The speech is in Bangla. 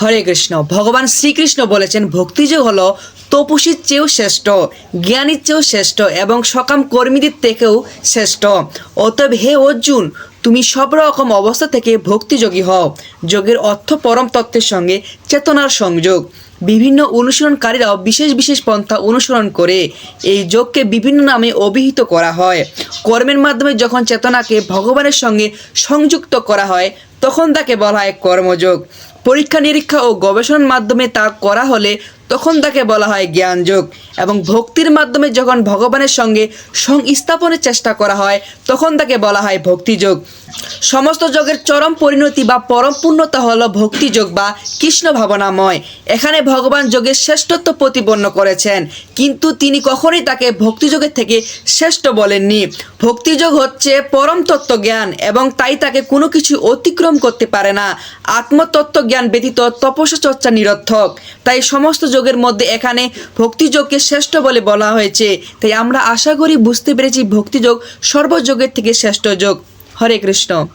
হরে কৃষ্ণ। ভগবান শ্রীকৃষ্ণ বলেছেন ভক্তিযোগ হলো তপস্বীর চেয়েও শ্রেষ্ঠ, জ্ঞানীর চেয়েও শ্রেষ্ঠ এবং সকাম কর্মীদের থেকেও শ্রেষ্ঠ। অতএব হে অর্জুন, তুমি সব রকম অবস্থা থেকে ভক্তিযোগী হও। যোগের অর্থ পরম তত্ত্বের সঙ্গে চেতনার সংযোগ। বিভিন্ন অনুসরণকারীরাও বিশেষ বিশেষ পন্থা অনুসরণ করে এই যোগকে বিভিন্ন নামে অভিহিত করা হয়। কর্মের মাধ্যমে যখন চেতনাকে ভগবানের সঙ্গে সংযুক্ত করা হয়, তখন তাকে বলা হয় কর্মযোগ। পরীক্ষা নিরীক্ষা ও গবেষণার মাধ্যমে তা করা হলে তখন তাকে বলা হয় জ্ঞানযোগ এবং ভক্তির মাধ্যমে যখন ভগবানের সঙ্গে সংস্থাপনের চেষ্টা করা হয়, তখন তাকে বলা হয় ভক্তিযোগ। সমস্ত যোগের চরম পরিণতি বা পরম পূর্ণতা হল ভক্তিযোগ বা কৃষ্ণ ভাবনাময়। এখানে ভগবান যোগের শ্রেষ্ঠত্ব প্রতিপন্ন করেছেন। কিন্তু তিনি কখনোই তাকে ভক্তিযোগের থেকে শ্রেষ্ঠ বলেননি। ভক্তিযোগ হচ্ছে পরম তত্ত্ব জ্ঞান এবং তাই তাকে কোনো কিছু অতিক্রম করতে পারে না। আত্মতত্ত্ব জ্ঞান ব্যতীত তপস্যা চর্চা নিরর্থক। তাই সমস্ত যোগের মধ্যে এখানে ভক্তিযোগকে শ্রেষ্ঠ বলে বলা হয়েছে। তাই আমরা আশা করি বুঝতে পেরেছি ভক্তিযোগ সর্বযোগের থেকে শ্রেষ্ঠ যোগ। হরে কৃষ্ণ।